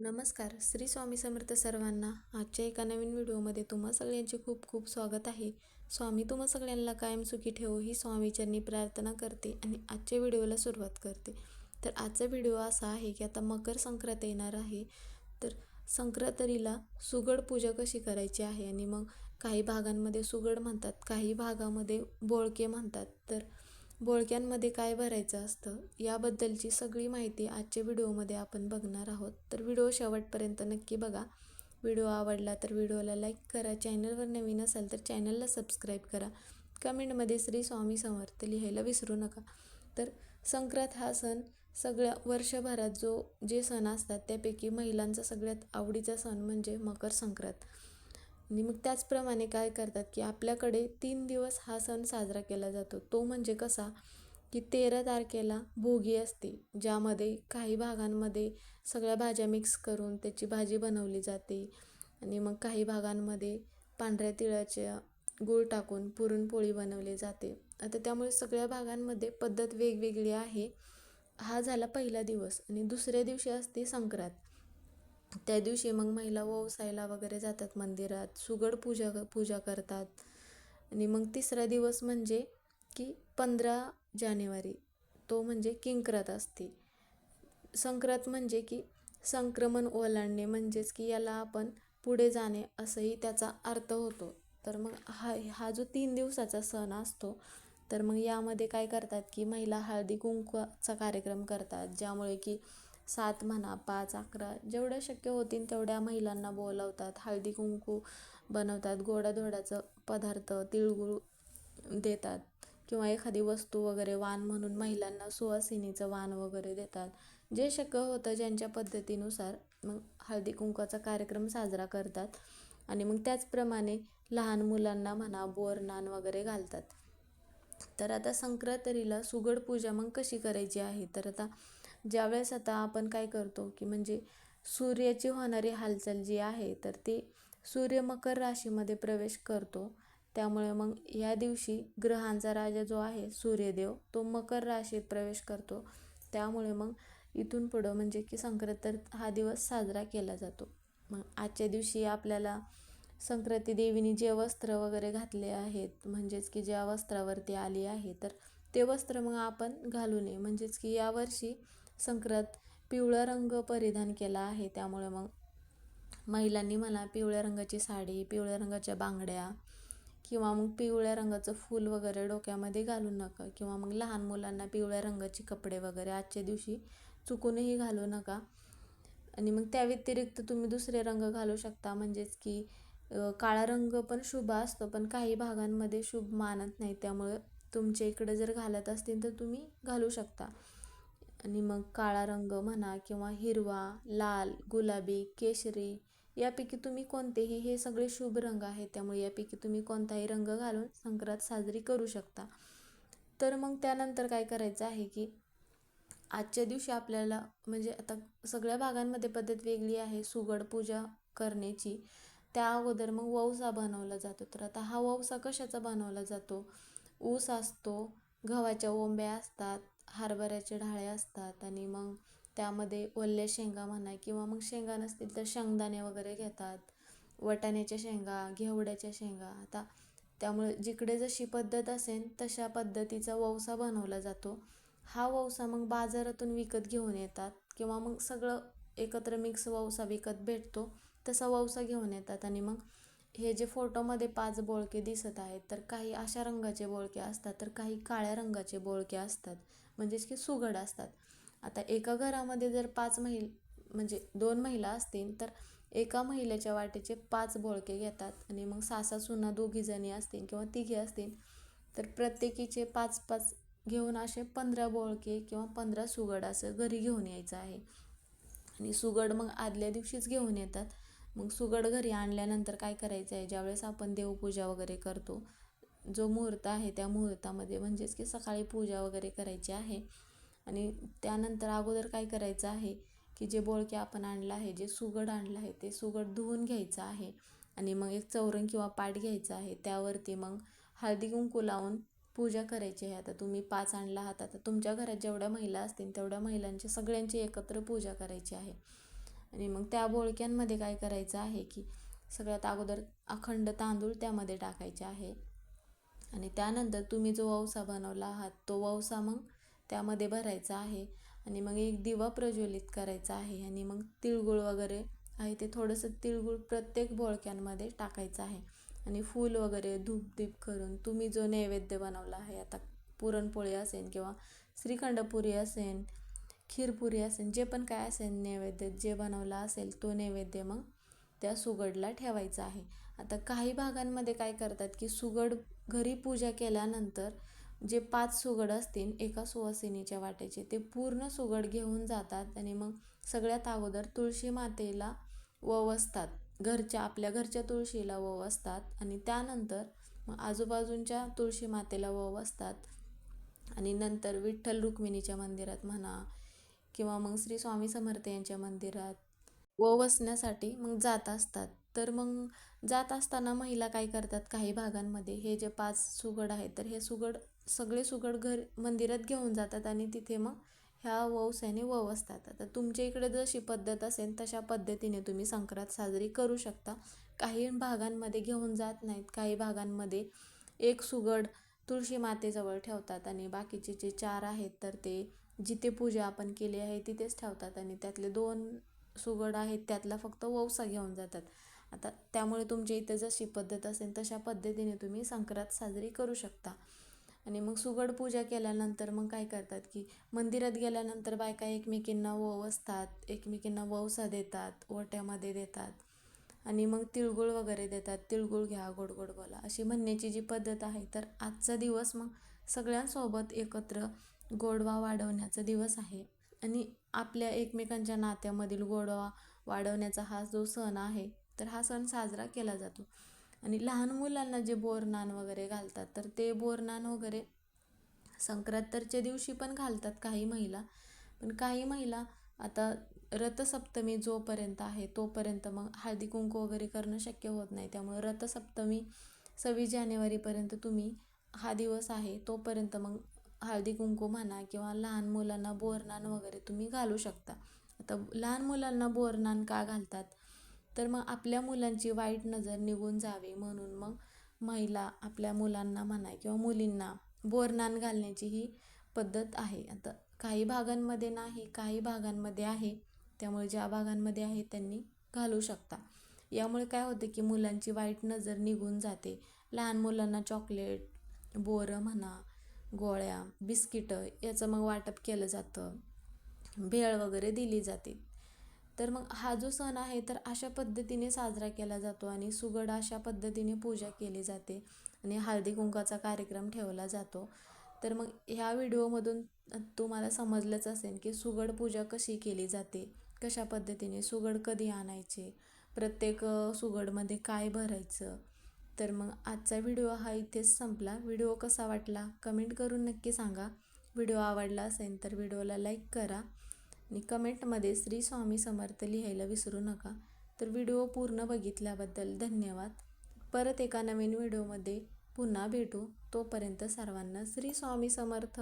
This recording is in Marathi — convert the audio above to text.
नमस्कार. श्री स्वामी समर्थ सर्वांना आजच्या एका नवीन व्हिडिओमध्ये तुम्हा सगळ्यांचे खूप खूप स्वागत आहे. स्वामी तुम्हा सगळ्यांना कायम सुखी ठेवो ही स्वामीचरणी प्रार्थना करते आणि आजच्या व्हिडिओला सुरुवात करते. तर आजचा व्हिडिओ असा आहे की आता मकर संक्रांत येणार आहे. तर संक्रांतरीला सुगड पूजा कशी करायची आहे? आणि मग काही भागांमध्ये सुगड म्हणतात काही भागामध्ये बोळके म्हणतात. तर बोळक्यांमध्ये काय भरायचं असतं याबद्दलची सगळी माहिती आजच्या व्हिडिओमध्ये आपण बघणार आहोत. तर व्हिडिओ शेवटपर्यंत नक्की बघा. व्हिडिओ आवडला तर व्हिडिओला लाईक करा. चॅनलवर नवीन असाल तर चॅनलला सबस्क्राईब करा. कमेंटमध्ये श्री स्वामी समर्थ लिहायला विसरू नका. तर संक्रांत हा सण सगळ्या वर्षभरात जो जे सण असतात त्यापैकी महिलांचा सगळ्यात आवडीचा सण म्हणजे मकर संक्रांत. आणि मग त्याचप्रमाणे काय करतात की आपल्याकडे तीन दिवस हा सण साजरा केला जातो. तो म्हणजे कसा की तेरा तारखेला भोगी असते ज्यामध्ये काही भागांमध्ये सगळ्या भाज्या मिक्स करून त्याची भाजी बनवली जाते आणि मग काही भागांमध्ये पांढऱ्या तिळाच्या गूळ टाकून पुरणपोळी बनवली जाते. आता त्यामुळे सगळ्या भागांमध्ये पद्धत वेगवेगळी आहे. हा झाला पहिला दिवस आणि दुसऱ्या दिवशी असते संक्रांत. त्या दिवशी मग महिला ओवसायला वगैरे जातात मंदिरात सुगड पूजा पूजा करतात. आणि मग तिसरा दिवस म्हणजे की पंधरा जानेवारी तो म्हणजे किंक्रात असते. संक्रांत म्हणजे की संक्रमण ओलांडणे म्हणजेच की याला आपण पुढे जाणे असंही त्याचा अर्थ होतो. तर मग हा हा जो तीन दिवसाचा सण असतो तर मग यामध्ये काय करतात की महिला हळदी कुंकवाचा कार्यक्रम करतात ज्यामुळे की सात म्हणा पाच अकरा जेवढ्या शक्य होतील तेवढ्या महिलांना बोलावतात. हळदी कुंकू बनवतात गोडाधोडाचं पदार्थ तिळगुळ देतात किंवा एखादी वस्तू वगैरे वाण म्हणून महिलांना सुवासिनीचं वाण वगैरे देतात. जे शक्य होतं ज्यांच्या पद्धतीनुसार मग हळदी कुंकवाचा कार्यक्रम साजरा करतात आणि मग त्याचप्रमाणे लहान मुलांना म्हणा बोर नान वगैरे घालतात. तर आता संक्रांतीला सुगड पूजा मग कशी करायची आहे? तर आता ज्यावेळेस आता आपण काय करतो की म्हणजे सूर्याची होणारी हालचाल जी आहे तर ती सूर्य मकर राशीमध्ये प्रवेश करतो. त्यामुळे मग या दिवशी ग्रहांचा राजा जो आहे सूर्यदेव तो मकर राशीत प्रवेश करतो. त्यामुळे मग इथून पुढं म्हणजे की संक्रांत हा दिवस साजरा केला जातो. मग आजच्या दिवशी आपल्याला संक्रांती देवीने जे वस्त्र वगैरे घातले आहेत म्हणजेच की ज्या वस्त्रावरती आली आहे तर ते वस्त्र मग आपण घालू नये. म्हणजेच की यावर्षी संक्रांत पिवळा रंग परिधान केला आहे. त्यामुळे मग महिलांनी मला पिवळ्या रंगाची साडी पिवळ्या रंगाच्या बांगड्या किंवा मग पिवळ्या रंगाचं फूल वगैरे डोक्यामध्ये घालू नका किंवा मग लहान मुलांना पिवळ्या रंगाचे कपडे वगैरे आजच्या दिवशी चुकूनही घालू नका. आणि मग त्या व्यतिरिक्त तुम्ही दुसरे रंग घालू शकता. म्हणजेच की काळा रंग पण शुभ असतो पण काही भागांमध्ये शुभ मानत नाही. त्यामुळे तुमच्या इकडं जर घालत असतील तर तुम्ही घालू शकता. आणि मग काळा रंग म्हणा किंवा हिरवा लाल गुलाबी केशरी यापैकी तुम्ही कोणतेही हे सगळे शुभ रंग आहेत. त्यामुळे यापैकी तुम्ही कोणताही रंग घालून संक्रांत साजरी करू शकता. तर मग त्यानंतर काय करायचं आहे की आजच्या दिवशी आपल्याला म्हणजे आता सगळ्या भागांमध्ये पद्धत वेगळी आहे. सुगड पूजा करण्याची. त्या अगोदर मग वौसा बनवला जातो. तर आता हा वौसा कशाचा बनवला जातो? ऊस असतो. गव्हाच्या ओंब्या असतात. हरभऱ्याचे ढाळे असतात आणि मग त्यामध्ये ओल्या शेंगा म्हणा किंवा मग शेंगा नसतील तर शेंगदाणे वगैरे घेतात. वटाण्याच्या शेंगा घेवड्याच्या शेंगा. आता त्यामुळे जिकडे जशी पद्धत असेल तशा पद्धतीचा वौसा बनवला जातो. हा वौसा मग बाजारातून विकत घेऊन येतात किंवा मग सगळं एकत्र मिक्स वौसा विकत भेटतो तसा वौसा घेऊन येतात. आणि मग हे जे फोटोमध्ये पाच बोळके दिसत आहेत तर काही अशा रंगाचे बोळके असतात तर काही काळ्या रंगाचे बोळके असतात. म्हणजेच की सुगड असतात. आता एका घरामध्ये जर पाच महिल म्हणजे दोन महिला असतील तर एका महिलेच्या वाटेचे पाच बोळके घेतात आणि मग सासा सुना दोघी जणी असतील किंवा तिघी असतील तर प्रत्येकीचे पाच पाच घेऊन असे पंधरा बोळके किंवा पंधरा सुगड असं घरी घेऊन यायचं आहे. आणि सुगड मग आदल्या दिवशीच घेऊन येतात. मग सुगड घरी आणल्यानंतर काय करायचं आहे? ज्यावेळेस आपण देवपूजा वगैरे करतो जो मुहूर्त आहे त्या मुहूर्तामध्ये म्हणजेच की सकाळी पूजा वगैरे करायची आहे. आणि त्यानंतर अगोदर काय करायचं आहे की जे बोळके आपण आणलं आहे जे सुगड आणलं आहे ते सुगड धुवून घ्यायचं आहे. आणि मग एक चौरंग किंवा पाट घ्यायचं आहे. त्यावरती मग हळदी कुंकू लावून पूजा करायची आहे. आता तुम्ही पाच आणला आहात. आता तुमच्या घरात जेवढ्या महिला असतील तेवढ्या महिलांची सगळ्यांची एकत्र पूजा करायची आहे. आणि मग त्या बोळक्यांमध्ये काय करायचं आहे की सगळ्यात अगोदर अखंड तांदूळ त्यामध्ये टाकायचे आहे. आणि त्यानंतर तुम्ही जो ववसा बनवला आहात तो ववसा मग त्यामध्ये भरायचा आहे आणि मग एक दिवा प्रज्वलित करायचा आहे आणि मग तिळगुळ वगैरे आहे ते थोडंसं तिळगुळ प्रत्येक बोळक्यांमध्ये टाकायचं आहे. आणि फूल वगैरे धूपदीप करून तुम्ही जो नैवेद्य बनवला आहे आता पुरणपोळी असेल किंवा श्रीखंडपुरी असेल खीरपुरी असेल जे पण काय असेल नैवेद्य जे बनवला असेल तो नैवेद्य मग त्या सुगडला ठेवायचा आहे. आता काही भागांमध्ये काय करतात की सुगड घरी पूजा केल्यानंतर जे पाच सुगड असतील एका सुवासिनीच्या वाट्याचे ते पूर्ण सुगड घेऊन जातात आणि मग सगळ्यात अगोदर तुळशी मातेला ववसतात. घरच्या आपल्या घरच्या तुळशीला ववसतात आणि त्यानंतर मग आजूबाजूंच्या तुळशी मातेला ववसतात. आणि नंतर विठ्ठल रुक्मिणीच्या मंदिरात म्हणा किंवा मग श्री स्वामी समर्थ यांच्या मंदिरात वसण्यासाठी मग जात असतात. तर मग जात असताना महिला काय करतात? काही भागांमध्ये हे जे पाच सुगड आहेत तर हे सुगड सगळे सुगड घर मंदिरात घेऊन जातात आणि तिथे मग ह्या ववसाने ववसतात. आता तुमच्या इकडे जशी पद्धत असेल तशा पद्धतीने तुम्ही संक्रांत साजरी करू शकता. काही भागांमध्ये घेऊन जात नाहीत. काही भागांमध्ये एक सुगड तुळशी मातेजवळ ठेवतात आणि बाकीचे जे चार आहेत तर ते जिथे पूजा आपण केली आहे तिथेच ठेवतात आणि त्यातले दोन सुगड आहेत त्यातला फक्त ववसा घेऊन जातात. आता त्यामुळे तुमच्या इथे जशी पद्धत असेल तशा पद्धतीने तुम्ही संक्रांत साजरी करू शकता. आणि मग सुगड पूजा केल्यानंतर मग काय करतात की मंदिरात गेल्यानंतर बायका एकमेकींना ववसतात एकमेकींना ववसा देतात ओट्यामध्ये देतात. आणि मग तिळगुळ वगैरे देतात तिळगुळ घ्या गोड गोड बोला अशी म्हणण्याची जी पद्धत आहे तर आजचा दिवस मग सगळ्यांसोबत एकत्र गोडवा वाढवण्याचा दिवस आहे. आणि आपल्या एकमेकांच्या नात्यामधील गोडवा वाढवण्याचा हा जो सण आहे तर हा सण साजरा केला जातो. आणि लहान मुलांना जे बोरनान वगैरे घालतात तर ते बोरनान वगैरे संक्रांतरच्या दिवशी पण घालतात काही महिला. पण काही महिला आता रथसप्तमी जोपर्यंत आहे तोपर्यंत मग हळदी कुंकू वगैरे करणं शक्य होत नाही. त्यामुळे रथसप्तमी सव्वीस जानेवारीपर्यंत तुम्ही हा दिवस आहे तोपर्यंत मग हळदी कुंकू म्हणा किंवा लहान मुलांना बोरनान वगैरे तुम्ही घालू शकता. आता लहान मुलांना बोरनान का घालतात? तर मग आपल्या मुलांची वाईट नजर निघून जावी म्हणून मग महिला आपल्या मुलांना म्हणा किंवा मुलींना बोरनान घालण्याची ही पद्धत आहे. आता काही भागांमध्ये नाही काही भागांमध्ये आहे. त्यामुळे ज्या भागांमध्ये आहे त्यांनी घालू शकता. यामुळे काय होतं की मुलांची वाईट नजर निघून जाते. लहान मुलांना चॉकलेट बोरं म्हणा गोळ्या बिस्किटं याचं मग वाटप केलं जातं. भेळ वगैरे दिली जाते. तर मग हा जो सण आहे तर अशा पद्धतीने साजरा केला जातो आणि सुगड अशा पद्धतीने पूजा केली जाते आणि हळदी कुंकाचा कार्यक्रम ठेवला जातो. तर मग ह्या व्हिडिओमधून तुम्हाला समजलंच असेल की सुगड पूजा कशी केली जाते कशा पद्धतीने सुगड कधी आणायचे प्रत्येक सुगडमध्ये काय भरायचं तर मग आजचा व्हिडिओ हा इथेच संपला. व्हिडिओ कसा वाटला कमेंट करून नक्की सांगा. व्हिडिओ आवडला असेल तर व्हिडिओला लाईक करा आणि कमेंटमध्ये श्री स्वामी समर्थ लिहायला विसरू नका. तर व्हिडिओ पूर्ण बघितल्याबद्दल धन्यवाद. परत एका नवीन व्हिडिओमध्ये पुन्हा भेटू. तोपर्यंत सर्वांना श्री स्वामी समर्थ.